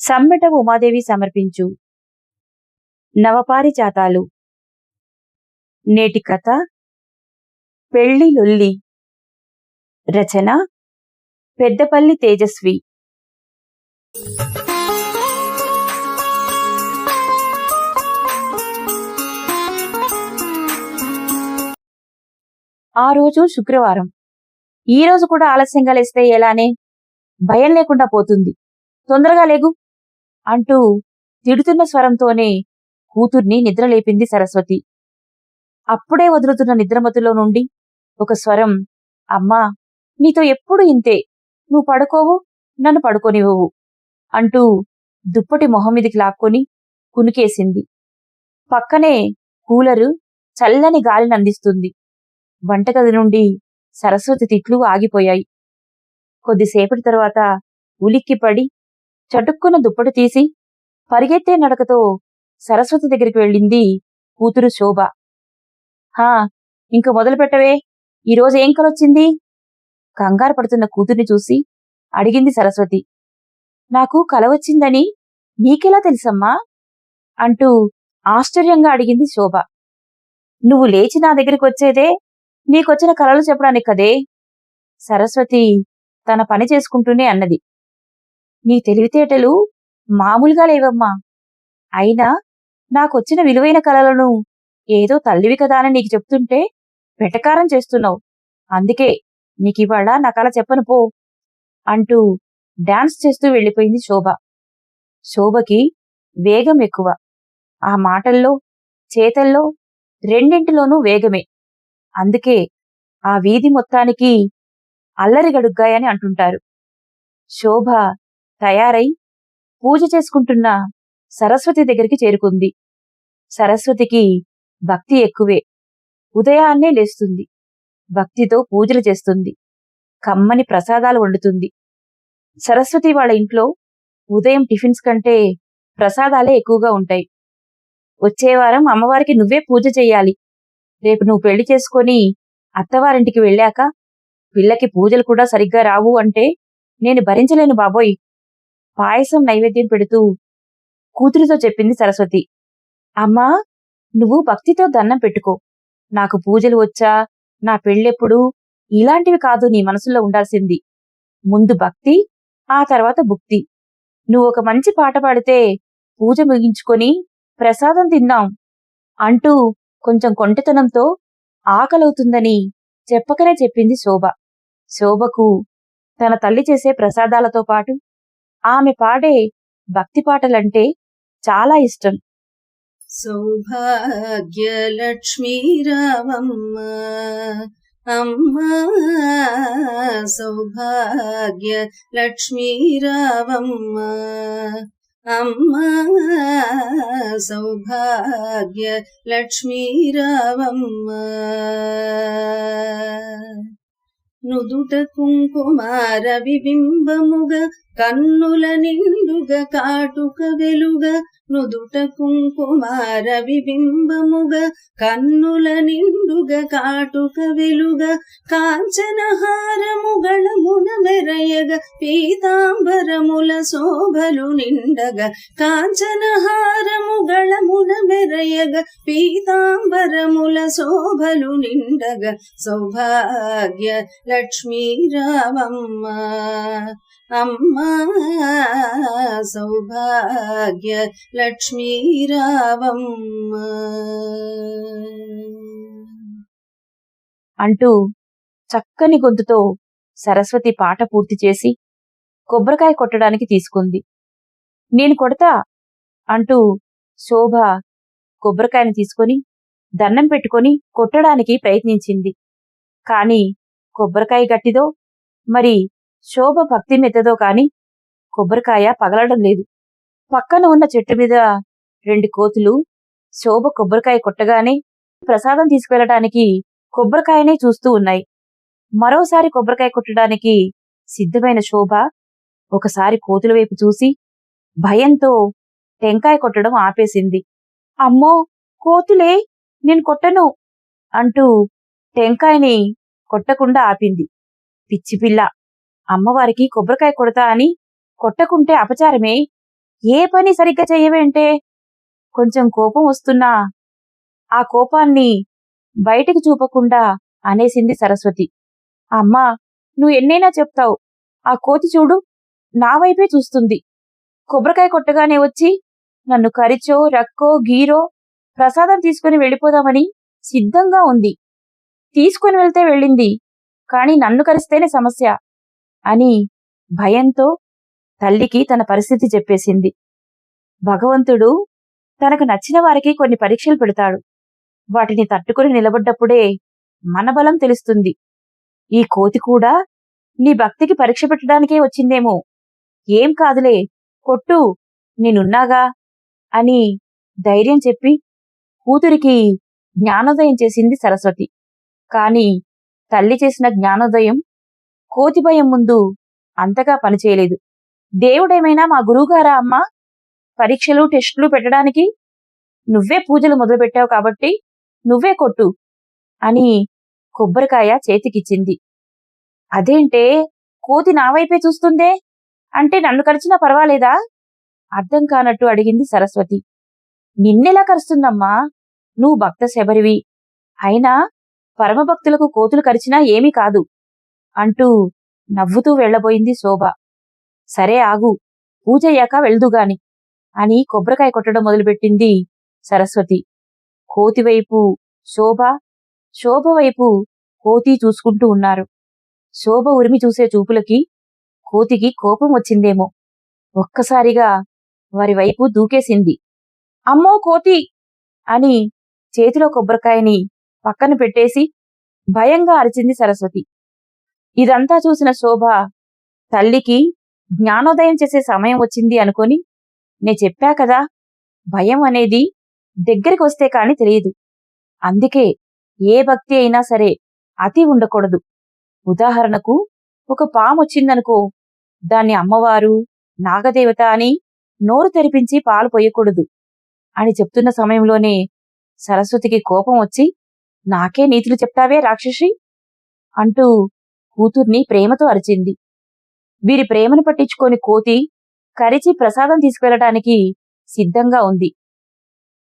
సమ్మెట ఉమాదేవి సమర్పించు. నవపారిజాతాలు. నేటి కథ. పెళ్ళి లొల్లి. రచన. పెద్దపల్లి తేజస్వి. ఆ రోజు శుక్రవారం. ఈ రోజు కూడా ఆలస్యంగా లేస్తే ఎలానే? భయం లేకుండా పోతుంది. తొందరగా లేగు! అంటూ తిడుతున్న స్వరంతోనే కూతుర్ని నిద్రలేపింది సరస్వతి. అప్పుడే వదులుతున్న నిద్రమతిలో నుండి ఒక స్వరం అమ్మా నీతో ఎప్పుడు ఇంతే? నువ్వు పడుకోవు నన్ను పడుకోనివ్వవు అంటూ దుప్పటి మొహం మీదికి లాక్కొని కునికేసింది. పక్కనే కూలరు చల్లని గాలిని అందిస్తుంది. వంటగది నుండి సరస్వతి తిట్లు ఆగిపోయాయి. కొద్దిసేపటి తర్వాత ఉలిక్కిపడి చటుక్కున దుప్పటి తీసి పరిగెత్తే నడకతో సరస్వతి దగ్గరికి వెళ్ళింది కూతురు శోభ. హా ఇంక మొదలు పెట్టవే ఈరోజు ఏం కలొచ్చింది? కంగారు పడుతున్న కూతుర్ని చూసి అడిగింది సరస్వతి. నాకు కల వచ్చిందని నీకెలా తెలుసమ్మా? అంటూ ఆశ్చర్యంగా అడిగింది శోభ. నువ్వు లేచి నా దగ్గరికి వచ్చేదే నీకొచ్చిన కలలు చెప్పడానికి కదే సరస్వతి తన పని చేసుకుంటూనే అన్నది. నీ తెలివితేటలు మామూలుగా లేవమ్మా. అయినా నాకొచ్చిన విలువైన కలలను ఏదో తల్లివి కదా అని నీకు చెప్తుంటే వెటకారం చేస్తున్నావు. అందుకే నీకివాళ నా కల చెప్పను పో అంటూ డాన్స్ చేస్తూ వెళ్ళిపోయింది శోభ. శోభకి వేగం ఎక్కువ. ఆ మాటల్లో చేతల్లో రెండింటిలోనూ వేగమే. అందుకే ఆ వీధి మొత్తానికి అల్లరిగడుగ్గాయని అంటుంటారు. శోభ తయారై పూజ చేసుకుంటున్న సరస్వతి దగ్గరికి చేరుకుంది. సరస్వతికి భక్తి ఎక్కువే. ఉదయాన్నే లేస్తుంది. భక్తితో పూజలు చేస్తుంది. కమ్మని ప్రసాదాలు వండుతుంది. సరస్వతి వాళ్ళ ఇంట్లో ఉదయం టిఫిన్స్ కంటే ప్రసాదాలే ఎక్కువగా ఉంటాయి. వచ్చే వారం అమ్మవారికి నువ్వే పూజ చేయాలి. రేపు నువ్వు పెళ్ళి చేసుకొని అత్తవారింటికి వెళ్ళాక పిల్లకి పూజలు కూడా సరిగ్గా రావు అంటే నేను భరించలేను బాబోయ్. పాయసం నైవేద్యం పెడుతూ కూతురితో చెప్పింది సరస్వతి. అమ్మా నువ్వు భక్తితో దండం పెట్టుకో. నాకు పూజలు వచ్చా నా పెళ్ళెప్పుడు? ఇలాంటివి కాదు నీ మనసులో ఉండాల్సింది. ముందు భక్తి ఆ తర్వాత భుక్తి. నువ్వు ఒక మంచి పాట పాడితే పూజ ముగించుకొని ప్రసాదం తిందాం అంటూ కొంచెం కొంటెతనంతో ఆకలవుతుందని చెప్పకనే చెప్పింది శోభ. శోభకు తన తల్లి చేసే ప్రసాదాలతో పాటు ఆమె పాడే భక్తి పాటలంటే చాలా ఇష్టం. సౌభాగ్యలక్ష్మీరావమ్మ అమ్మా సౌభాగ్య లక్ష్మీరావమ్మ అమ్మా సౌభాగ్య లక్ష్మీరావమ్మ. నుదుట కుంకుమార విబింబముగ కన్నుల నిండుగ కాటుక వెలుగ నుదుట కుంకుమార విబింబముగ. కన్నుల నిండుగ కాటుక వెలుగ కాంచనహారముగళమున మెరయగ. పీతాంబరముల శోభలు నిండగ కాంచనహారముగళమున మెరయగ. పీతాంబరముల శోభలు నిండగ సౌభాగ్య లక్ష్మీ అమ్మ సౌభాగ్య లక్ష్మీ అంటూ చక్కని గొంతుతో సరస్వతి పాట పూర్తి చేసి కొబ్బరికాయ కొట్టడానికి తీసుకుంది. నేను కొడతా అంటూ శోభ కొబ్బరికాయని తీసుకొని దండం పెట్టుకొని కొట్టడానికి ప్రయత్నించింది. కాని కొబ్బరికాయ గట్టిదో మరి శోభ భక్తి మెత్తదో కాని కొబ్బరికాయ పగలడం లేదు. పక్కన ఉన్న చెట్టు మీద రెండు కోతులు శోభ కొబ్బరికాయ కొట్టగానే ప్రసాదం తీసుకువెళ్ళటానికి కొబ్బరికాయనే చూస్తూ ఉన్నాయి. మరోసారి కొబ్బరికాయ కొట్టడానికి సిద్ధమైన శోభ ఒకసారి కోతుల వైపు చూసి భయంతో టెంకాయ కొట్టడం ఆపేసింది. అమ్మో! కోతులే! నేను కొట్టను! అంటూ టెంకాయని కొట్టకుండా ఆపింది. పిచ్చి పిల్ల! అమ్మవారికి కొబ్బరికాయ కొడతా అని కొట్టకుంటే అపచారమే. ఏ పని సరిగ్గా చేయవేంటే కొంచెం కోపం వస్తున్నా ఆ కోపాన్ని బయటికి చూపకుండా అనేసింది సరస్వతి. అమ్మా నువ్వు ఎన్నైనా చెప్తావు. ఆ కోతి చూడు నా వైపే చూస్తుంది. కొబ్బరికాయ కొట్టగానే వచ్చి నన్ను కరిచో రక్కో గీరో ప్రసాదం తీసుకుని వెళ్ళిపోదామని సిద్ధంగా ఉంది. తీసుకుని వెళ్తే వెళ్ళింది కాని నన్ను కరిస్తేనే సమస్య. అని భయంతో తల్లికి తన పరిస్థితి చెప్పేసింది. భగవంతుడు తనకు నచ్చిన వారికి కొన్ని పరీక్షలు పెడతాడు. వాటిని తట్టుకుని నిలబడ్డప్పుడే మన బలం తెలుస్తుంది. ఈ కోతి కూడా నీ భక్తికి పరీక్ష పెట్టడానికే వచ్చిందేమో. ఏం కాదులే కొట్టు నేనున్నాగా అని ధైర్యం చెప్పి కూతురికి జ్ఞానోదయం చేసింది సరస్వతి. కాని తల్లి చేసిన జ్ఞానోదయం కోతి భయం ముందు అంతగా పనిచేయలేదు దేవుడేమైనా మా గురువుగారా అమ్మా? పరీక్షలు టెస్టులు పెట్టడానికి నువ్వే పూజలు మొదలుపెట్టావు కాబట్టి నువ్వే కొట్టు అని కొబ్బరికాయ చేతికిచ్చింది. అదేంటే కోతి నా వైపే చూస్తుందే? అంటే నన్ను కరిచినా పర్వాలేదా? అర్థం కానట్టు అడిగింది సరస్వతి. నిన్నెలా కరుస్తుందమ్మా? నువ్వు భక్త శబరివి అయినా పరమభక్తులకు కోతులు కరిచినా ఏమీ కాదు. అంటూ నవ్వుతూ వెళ్ళబోయింది శోభ. సరే ఆగు పూజయ్యాక వెళ్దుగాని అని కొబ్బరికాయ కొట్టడం మొదలుపెట్టింది సరస్వతి. కోతివైపు శోభ శోభ వైపు కోతి చూసుకుంటూ ఉన్నారు. శోభ ఉరిమి చూసే చూపులకి కోతికి కోపం వచ్చిందేమో. ఒక్కసారిగా వారి వైపు దూకేసింది. అమ్మో కోతి! అని చేతిలో కొబ్బరికాయని పక్కన పెట్టేసి భయంగా అరిచింది సరస్వతి. ఇదంతా చూసిన శోభ తల్లికి జ్ఞానోదయం చేసే సమయం వచ్చింది అనుకొని నే చెప్పా కదా భయం అనేది దగ్గరికి వస్తే కాని తెలియదు. అందుకే ఏ భక్తి అయినా సరే అతి ఉండకూడదు. ఉదాహరణకు ఒక పాము వచ్చిందనుకో దాన్ని అమ్మవారు నాగదేవత అని నోరు తెరిపించి పాలు పోయకూడదు అని చెప్తున్న సమయంలోనే సరస్వతికి కోపం వచ్చి నాకే నీతులు చెప్తావే రాక్షసి అంటూ కూతుర్ని ప్రేమతో అరిచింది. వీరి ప్రేమను పట్టించుకొని కోతి కరిచి ప్రసాదం తీసుకువెళ్ళటానికి సిద్ధంగా ఉంది.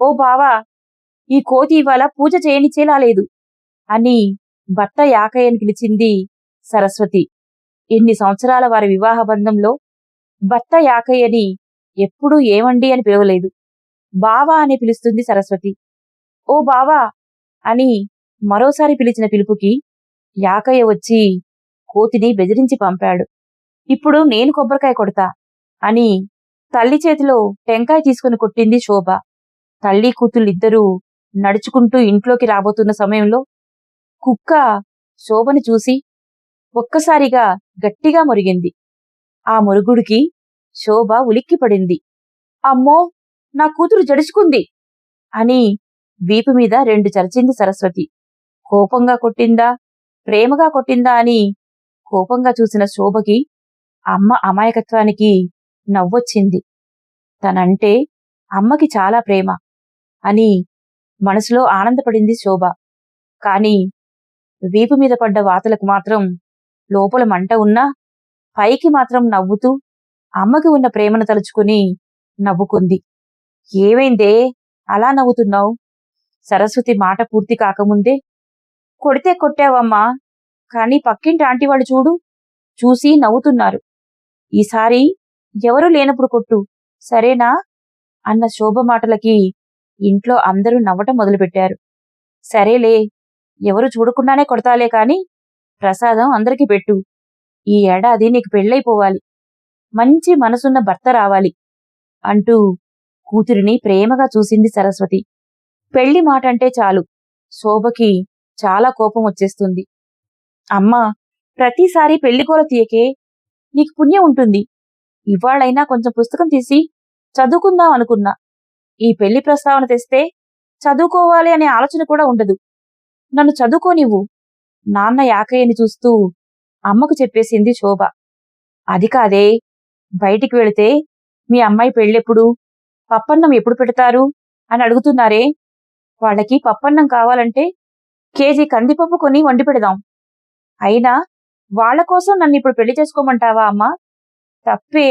ఓ బావా ఈ కోతి ఇవాళ పూజ చేయనిచ్చేలా లేదు అని భర్త యాకయ్యని పిలిచింది సరస్వతి. ఇన్ని సంవత్సరాల వారి వివాహ బంధంలో భర్త యాకయ్యని ఎప్పుడూ ఏమండి అని పిలవలేదు. బావా అని పిలుస్తుంది సరస్వతి. ఓ బావా అని మరోసారి పిలిచిన పిలుపుకి యాకయ్య వచ్చి కోతిని బెదిరించి పంపాడు. ఇప్పుడు నేను కొబ్బరికాయ కొడతా అని తల్లి చేతిలో టెంకాయ తీసుకుని కొట్టింది శోభ. తల్లి కూతుళ్ళిద్దరూ నడుచుకుంటూ ఇంట్లోకి రాబోతున్న సమయంలో కుక్క శోభని చూసి ఒక్కసారిగా గట్టిగా మురిగింది. ఆ మురుగుడికి శోభ ఉలిక్కిపడింది. అమ్మో నా కూతురు జడుచుకుంది అని వీపు మీద రెండు చరిచింది సరస్వతి. కోపంగా కొట్టిందా? ప్రేమగా కొట్టిందా? అని కోపంగా చూసిన శోభకి అమ్మ అమాయకత్వానికి నవ్వొచ్చింది. తనంటే అమ్మకి చాలా ప్రేమ అని మనసులో ఆనందపడింది శోభ. కాని వీపు మీద పడ్డ వాతలకు మాత్రం లోపల మంట ఉన్నా పైకి మాత్రం నవ్వుతూ అమ్మకి ఉన్న ప్రేమను తలుచుకుని నవ్వుకుంది. ఏమైందే? అలా నవ్వుతున్నావు? సరస్వతి మాట పూర్తి కాకముందే కొడితే కొట్టావమ్మా? కానీ పక్కింటి ఆంటీ వాళ్ళు చూడు చూసి నవ్వుతున్నారు. ఈసారి ఎవరూ లేనప్పుడు కొట్టు సరేనా? అన్న శోభ మాటలకి ఇంట్లో అందరూ నవ్వటం మొదలుపెట్టారు. సరేలే ఎవరు చూడకుండానే కొడతాలే కాని ప్రసాదం అందరికీ పెట్టు. ఈ ఏడాది నీకు పెళ్ళైపోవాలి. మంచి మనసున్న భర్త రావాలి అంటూ కూతురిని ప్రేమగా చూసింది సరస్వతి. పెళ్ళి మాట అంటే చాలు. శోభకి చాలా కోపం వచ్చేస్తుంది. అమ్మా ప్రతిసారి పెళ్ళికోల తీయకే నీకు పుణ్యం ఉంటుంది. ఇవాళైనా కొంచెం పుస్తకం తీసి చదువుకుందాం అనుకున్నా. ఈ పెళ్ళి ప్రస్తావన తెస్తే చదువుకోవాలి అనే ఆలోచన కూడా ఉండదు. నన్ను చదువుకోనివ్వు నాన్న యాకయ్యని చూస్తూ అమ్మకు చెప్పేసింది శోభ. అది కాదే బయటికి వెళితే మీ అమ్మాయి పెళ్ళెప్పుడు పప్పన్నం ఎప్పుడు పెడతారు అని అడుగుతున్నారే? వాళ్ళకి పప్పన్నం కావాలంటే కేజీ కందిపప్పు కొని వండి పెడదాం. అయినా వాళ్ళ కోసం నన్ను ఇప్పుడు పెళ్ళి చేసుకోమంటావా అమ్మా? తప్పే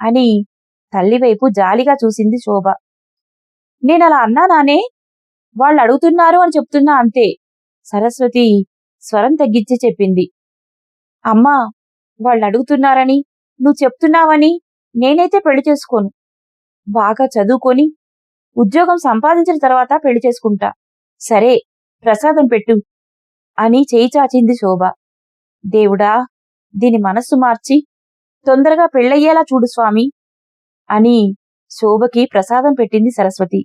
అని తల్లి వైపు జాలిగా చూసింది శోభ. నేనలా అన్నానానే వాళ్ళు అడుగుతున్నారు అని చెప్తున్నా అంతే. సరస్వతి స్వరం తగ్గించి చెప్పింది. అమ్మా వాళ్ళు అడుగుతున్నారని నువ్వు చెప్తున్నావని నేనైతే పెళ్ళి చేసుకోను. బాగా చదువుకొని ఉద్యోగం సంపాదించిన తర్వాత పెళ్ళి చేసుకుంటా. సరే ప్రసాదం పెట్టు. అని చేయి చాచింది శోభ. దేవుడా దీని మనస్సు మార్చి తొందరగా పెళ్ళయ్యేలా చూడు స్వామి అని శోభకి ప్రసాదం పెట్టింది సరస్వతి.